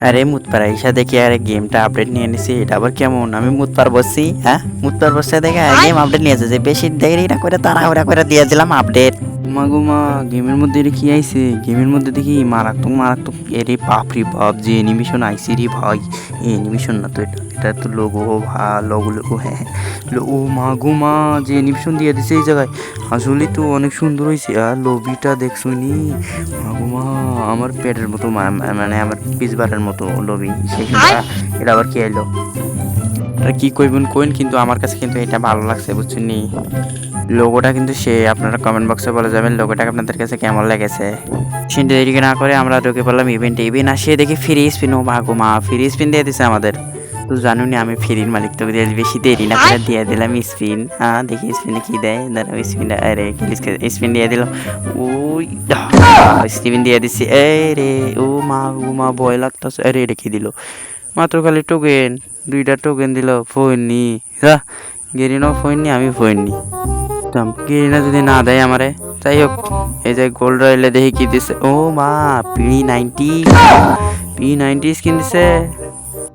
আরে মুতপার আইসা দেখি আরে গেমটা আপডেট নিয়ে নিছি এটা আবার কেমন? আমি মুতপার বসছি হ্যাঁ? মুতপার বসে দেখে গেম আপডেট নিয়েছে এসেছে বেশি দেরি না করে তাড়াহুড়া করে দিয়ে দিলাম আপডেট মা গো মা গেমের মধ্যে এটা কি আইছে গেমের মধ্যে দেখি মারাত্মক মারাত্মক এরে বাপরি বাপ যে অ্যানিমেশন আইছে রে ভাই। এই অ্যানিমেশন না তো এটা এটা তো লোগো ভা লোগো লোগো হ্যাঁ হ্যাঁ। ও মা গো মা যে অ্যানিমেশন দিয়ে দিছে এই জায়গায়। আসলে তো অনেক সুন্দর হয়েছে আর লবিটা দেখছুনি মা গো মা আমার পেটের মতো মানে আমার পিসবারের মতো লবি এটা আবার কি এলো এটা কি কইবেন কইন কিন্তু আমার কাছে কিন্তু এটা ভালো লাগছে, বুঝছেন নি? লোগোটা কিন্তু সে আপনারা কমেন্ট বক্সে বলে যাবেন, লোগোটা আপনাদের কাছে কেমন লেগেছে? সেটা দেরি না করে আমরা ঢুকে পড়লাম ইভেন্টে ইভেন্ট আসিয়ে দেখি ফ্রি স্পিন ও ভাগো মা ফ্রি স্পিন দিয়ে দিছে আমাদের। তো জানো জানুনি আমি ফ্রির মালিক তো বেশি দেরি না করে দিয়ে দিলাম স্পিন হ্যাঁ দেখি স্পিনে কি দেয় দাঁড়া স্পিন আরে স্পিন দিয়ে দিলাম ওই স্পিন দিয়ে দিছি, এই রে, ও মা ও মা, ভয় লাগতেছে। আরে রেখে দিল? মাত্র খালি টোকেন দুইটা টোকেন দিল ফোন নি গেরিনাও ফোন নি আমি ফোন নি গেরিনা যদি না দেয় আমারে যাই হোক এই যে গোল্ড রয়েলে দেখি কি দিছে। ও মা P ninety P ninety skin দিছে।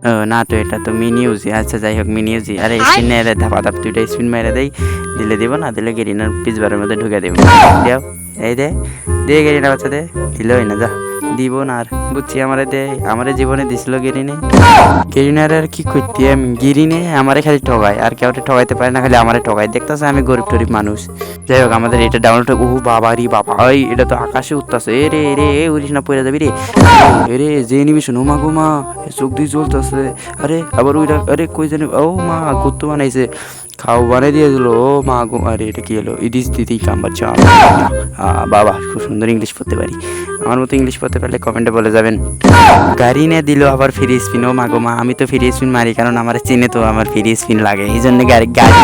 ও না তো এটা তো মিনি ইউজি আচ্ছা যাই হোক মিনি ইউজি আরে স্পিন মেরে ধাপা ধাপ দুইটা স্পিন মেরে দেই। দিলে দিব না দিলে গেরিনার পিসবারের মধ্যে ঢুকে দেব। দেও এই দে দে গেরিনা বাচ্চা দে দিলই না যা। দিব না আর। বুঝছি, আমারে দে, আমারে জীবনে দিছিল গিরিনে। গেরিনার আর কি করতে আমি গিরিনে আমারে খালি ঠগায়, আর কেউ ঠগাইতে পারে না, খালি আমারে ঠগায়। দেখতেছে আমি গরিব টরিব মানুষ। যাই হোক, আমাদের এটা ডাউনলোড ও বাবা রে বাবা ওই এটা তো আকাশে উঠতেছে। এ রে রে উড়িস না, পড়ে যাবি রে। রে, যে নিমিশন ও মা গো চোখ দিয়ে জ্বলতেছে। আরে, আবার ওইটা আরে, কই জানি ও মা গুত্তু বানাইছে। খাও বানাই দিয়ে দিল, ও মা গো, আরে এটা কি হলো? ইদিস দিদি কাম্বার চা বাবা, খুব সুন্দর ইংলিশ পড়তে পারি। আমার মতো ইংলিশ পড়তে পারলে কমেন্টে বলে যাবেন। গাড়ি নিয়ে দিল আবার ফ্রি স্পিন ও মা গো, মা, আমি তো ফ্রি স্পিন মারি, কারণ আমার চিনে তো আমার ফ্রি স্পিন লাগে। এই জন্য গাড়ি গাড়ি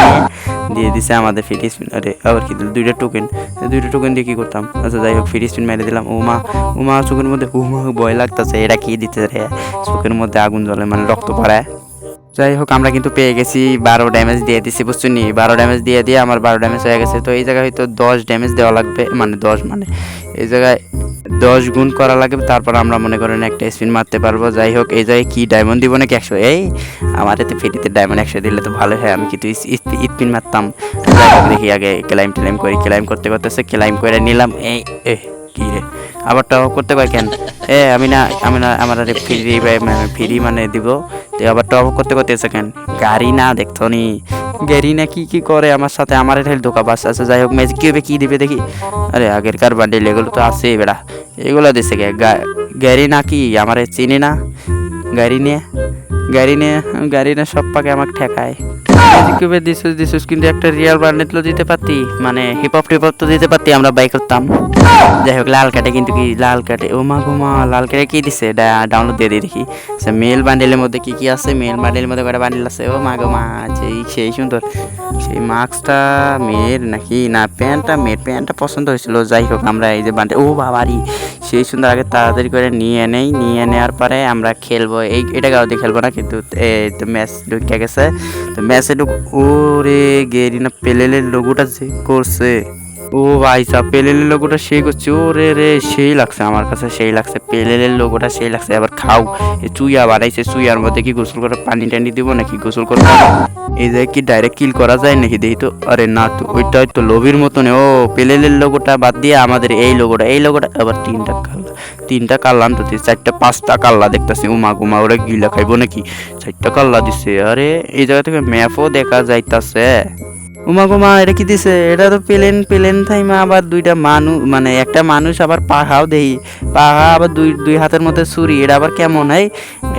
দিয়ে দিছে আমাদের ফ্রি স্পিন আরে, আবার কি দিল? দুইটা টোকেন দুইটা টোকেন দিয়ে কি করতাম? আচ্ছা যাই হোক ফ্রি স্পিন মেরে দিলাম। ও মা ও মা, চোখের মধ্যে, ও ভয় লাগতেছে, এটা কি দিতে রে? চোখের মধ্যে আগুন জ্বলে মানে রক্ত পড়ায় যাই হোক, আমরা কিন্তু পেয়ে গেছি বারো ড্যামেজ দিয়ে দিছি, বুঝছ নি? বারো ড্যামেজ দিয়ে দিয়ে আমার বারো ড্যামেজ হয়ে গেছে। তো এই জায়গায় হয়তো দশ ড্যামেজ দেওয়া লাগবে মানে দশ মানে এই জায়গায় দশ গুণ করা লাগবে, তারপর আমরা মনে করেন একটা স্পিন মারতে পারব। যাই হোক, এই জায়গায় কি ডায়মন্ড দিব নাকি একশো? এই, আমার এতে ফ্রিতে ডায়মন্ড একশো দিলে তো ভালো হয়, আমি কিন্তু স্পিন মারতাম। দেখি আগে ক্লাইম টেলাইম করি। ক্লাইম করতে করতেছে ক্লাইম করে নিলাম। এই কি রে? আবার টপ করতে কয় কেন? এ, আমি না আমি না, আমার ফ্রি ফ্রি মানে দিব। তো আবার টপ করতে করতে সেকেন্ড গাড়ি না দেখতো নি। গাড়ি না কি কি করে? আমার সাথে আমার এটা ধোকা বাস আছে। যাই হোক ম্যাজিক কিউবে কি দিবে দেখি। আরে আগের কার বান্ডেল এগুলো তো আছে বেড়া। এগুলো দিছে গে, গাড়ি না কি? আমার চিনি না। গাড়ি নিয়ে গাড়ি নিয়ে গাড়ি নিয়ে সব পাকে আমাকে ঠেকায়। কিউবে দিছিস দিছিস কিন্তু একটা রিয়াল বান্ডেল তো দিতে পারতি। মানে হিপ হপ টিপ হপ তো দিতে পারতি, আমরা বাই করতাম। যাই হোক, লাল কাটে কিন্তু কি, লাল কাটে। ও মা গো লাল কাটে কি দিছে? ডাউনলোড দিয়ে দিয়ে দেখি। মেল বান্ডেলের মধ্যে কি কি আছে? মেল বান্ডেলের মধ্যে কটা বান্ডেল আছে? ও মা গো মা, সেই সেই সুন্দর। সেই মাস্কটা মেয়ের নাকি? না প্যান্টটা মেয়ের। প্যান্টটা পছন্দ হয়েছিল। যাই হোক, আমরা এই যে বান্ডেল ও বাবারি, সেই সুন্দর আগে তাড়াতাড়ি করে নিয়ে নেই। নিয়ে নেওয়ার পরে আমরা খেলব। এই, এটা গাও দিয়ে খেলব না, কিন্তু ম্যাচ ঢুকে গেছে। তো ম্যাচে ঢুক ও রে গেরিনা পেলেলের লোগোটা যে করছে। ও ভাই সাহ, পেলেলের লোগোটা সেই করছে। ও রে রে সেই লাগছে আমার কাছে, সেই লাগছে। পেলেলের লোগোটা সেই লাগছে। আবার খাও। চুইয়া বানাইছে চুইয়ার মধ্যে কি গোসল করে পানি টানি দিব নাকি গোসল করে এই যে কি ডাইরেক্ট কিল করা যায় নাকি দেখি তো? আরে না তো ওইটাই তো লোভির মতন ও, পেলেলের লোগোটা বাদ দিয়ে আমাদের এই লোগোটা এই লোগোটা আবার তিনটা কাল্লা তিনটা কাল্লা আনতো চারটা, পাঁচটা কাল্লা দেখতেছি। উমা গুমা, ওরা গিলা খাইবো নাকি? চারটা কাল্লা দিছে। আরে এই জায়গা থেকে ম্যাপও দেখা যাইতাছে। উমা গুমা এটা কি দিছে? এটা তো প্লেন প্লেন থাইমা আবার দুইটা মানুষ মানে একটা মানুষ আবার পাহাও দেই। পাহা আবার দুই দুই হাতের মধ্যে ছুরি এটা আবার কেমন? হয়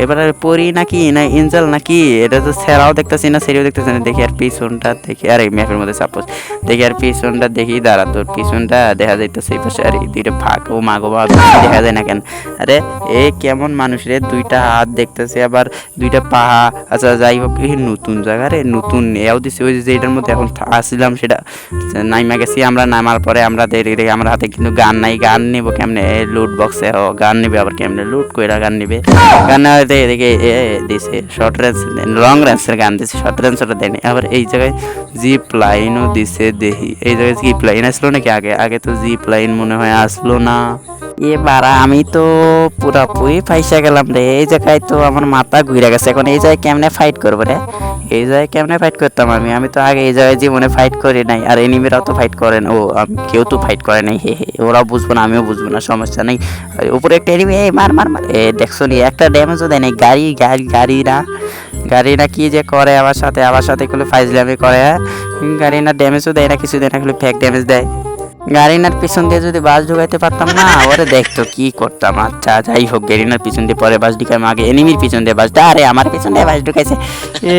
এবারে পরি নাকি না ইঞ্জাল নাকি? এটা তো সেরাও দেখতেছি না সেরিও দেখতেছি না। দেখি আর পিছনটা দেখি আরে ম্যাপের মধ্যে সাপোজ দেখি আর পিছনটা দেখি দাঁড়া তোর পিছনটা দেখা যাইতেছে এই পাশে আরে দুইটা ভাগ। ও মা গো বাবা, বেশি দেখা যায় না কেন? আরে এ কেমন মানুষ রে দুইটা হাত দেখতেছে আবার দুইটা পাহা। আচ্ছা যাই হোক এই নতুন জায়গা রে নতুন এও দিছে ওই যে এটার মধ্যে এখন আসছিলাম সেটা, নাইমা গেছি আমরা, নামার পরে আমরা দেখি আমার হাতে কিন্তু গান নাই, গান নিব কেমনে? লুট বক্সে ও গান নিবে আবার কেমনে? লুট কইরা গান নিবে। গান না দেখে দেখে এ দিছে শর্ট রেঞ্জ লং রেঞ্জের গান দিছে শর্ট রেঞ্জটা দেয়নি আবার এই জায়গায় জিপ লাইনও দিছে দেখি এই জায়গায় জিপ লাইন আসলো নাকি আগে? আগে তো জিপ লাইন মনে হয় আসলো না। এ বারা আমি তো পুরাপুরি ফাইসা গেলাম রে। এই জায়গায় তো আমার মাথা ঘুরে গেছে। এখন এই জায়গায় কেমনে ফাইট করব রে? এই জায়গায় কেমনে ফাইট করতাম আমি? আমি তো আগে এই জায়গায় জীবনে ফাইট করি নাই। আর এনিমিরাও তো ফাইট করেন ও, আমি কেউ তো ফাইট করে নাই। হে হে, ওরাও বুঝব না, আমিও বুঝব না, সমস্যা নেই। উপরে একটা এনিমি এই মার মার মার। এ, দেখছ নি, একটা ড্যামেজও দেয় নাই। গাড়ি গাড়ি গাড়ি না গাড়ি না কি যে করে আমার সাথে? আমার সাথে এগুলো ফাইজলামি করে? গাড়ি না ড্যামেজও দেয় না, কিছু দেয় না, খালি ফেক ড্যামেজ দেয়। গাড়িনার পিছন দিয়ে যদি বাস ঢুকাইতে পারতাম না ওরে দেখতো কি করতাম। আচ্ছা যাই হোক গাড়িনার পিছন দিয়ে পরে বাস ঢুকাই আগে এনিমির পিছন দিয়ে বাস আরে আমার পিছন দিয়ে বাস ঢুকাইছে। এ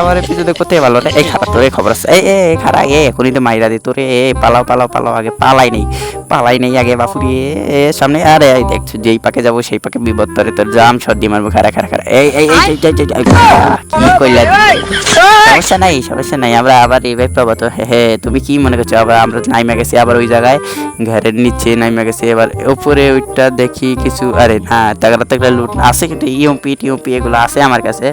আমার পিছন দিয়ে কোথায় ভালো রে? এই খারাপ তোর এই খবর আছে। এই এ খারাপ এ এখনই তো মাইরা দি তোরে। এ পালাও পালাও পালাও আগে পালাই নেই। পালাই নেই আগে বাপুরি। এ, সামনে আরে এই দেখছ যেই পাকে যাব সেই পাকে বিপদ তোরে তোর জাম সর্দি মারবো। খারা খারা খারা এই এই এই, এই, এই, এই, এই, কি কইলা সমস্যা নাই সমস্যা নাই। আমরা আবার রিভাইভ পাবো তো। হে হে তুমি কি মনে করছ? আবার আমরা নাইমা গেছি আবার ওই জায়গায় ঘরের নিচে নাইমা গেছি। এবার উপরে ওইটা দেখি কিছু, আরে না তাগলা তাগলা লুট আছে কিন্তু ইউপি টিউপি এগুলো আছে আমার কাছে।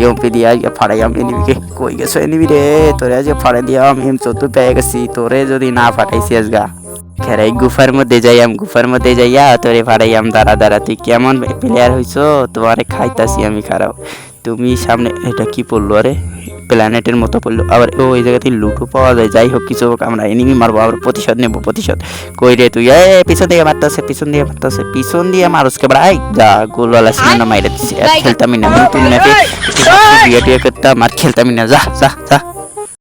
ইউপি দিয়ে আজকে ফাড়াই আমি এনিমিকে কই গেছো এনিমি রে? তোরে আজকে ফাড়াই দিয়ে আমি চতুর পেয়ে গেছি, তোরে যদি না ফাটাইছি আজগা। খেরাই গুফার মধ্যে যাইয়াম, গুফার মধ্যে যাইয়া তোরে ফাড়াইয়াম, দাঁড়া দাঁড়া, তুই কেমন প্লেয়ার হইছো? তোমারে খাইতাছি আমি খারাপ তুমি সামনে এটা কি পড়ল আরে প্ল্যানেটের মতো পড়ল। আবার ও এই জায়গা থেকে লুটও পাওয়া যায়। যাই হোক কিছু হোক আমরা এনিমি মারবো আবার প্রতিশোধ নেব প্রতিশোধ। কই রে তুই? এ পিছন দিয়ে মারতেছে পিছন দিয়ে মারতেছে পিছন দিয়ে মারুসকে বাড়াই যা গোলওয়ালা সিনেমা মাইরে দিচ্ছে আর খেলতামই না। নতুন ম্যাপে টিয়ে করতাম আর খেলতামই না। যা যা যা।